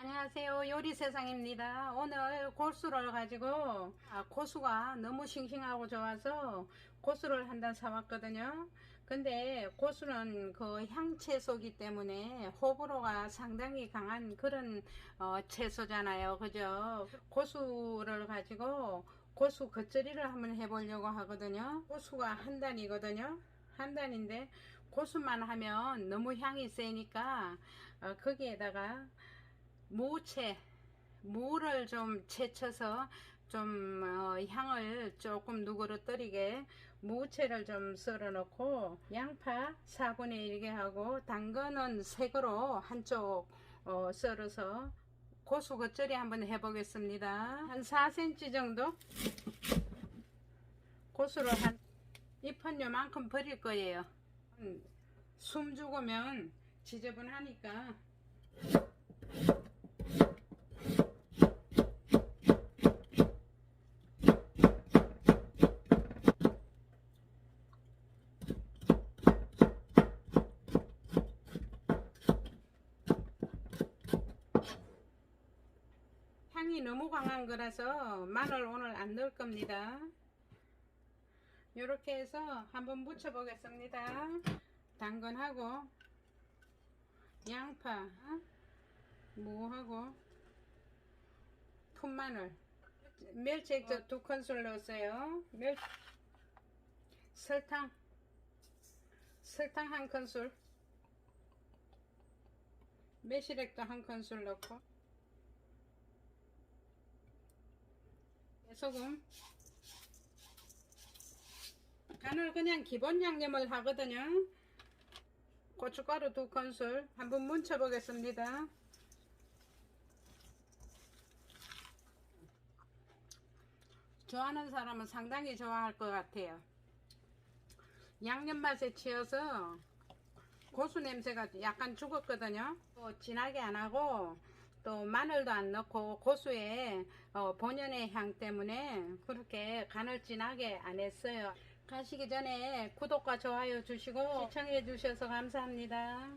안녕하세요. 요리세상입니다. 오늘 고수를 가지고 아, 고수가 너무 싱싱하고 좋아서 고수를 한 단 사왔거든요. 근데 고수는 그 향채소기 때문에 호불호가 상당히 강한 그런 어, 채소잖아요. 그죠? 고수를 가지고 고수 겉절이를 한번 해보려고 하거든요. 고수가 한 단이거든요. 한 단인데 고수만 하면 너무 향이 세니까 어, 거기에다가 무채 무를 좀 채쳐서 좀 어, 향을 조금 누그러뜨리게 무채를 좀 썰어 놓고 양파 4분의 1개 하고 당근은 색으로 한쪽 어, 썰어서 고수 겉절이 한번 해보겠습니다. 한 4cm 정도? 고수를 한 잎은 요만큼 버릴 거예요. 음, 숨 죽으면 지저분하니까 향이 너무 강한 거라서 마늘 오늘 안 넣을 겁니다. 이렇게 해서 한번 무쳐 보겠습니다. 당근하고 양파, 무하고 푼마늘, 멸치액젓 두 큰술 넣었어요. 멸 설탕, 설탕 한 큰술, 매실액도 한 큰술 넣고 소금. 간을 그냥 기본 양념을 하거든요. 고춧가루 두 큰술 한번 뭉쳐 보겠습니다. 좋아하는 사람은 상당히 좋아할 것 같아요. 양념 맛에 치여서 고수 냄새가 약간 죽었거든요. 또 진하게 안 하고 또 마늘도 안 넣고 고수의 어, 본연의 향 때문에 그렇게 간을 진하게 안 했어요. 가시기 전에 구독과 좋아요 주시고 시청해 주셔서 감사합니다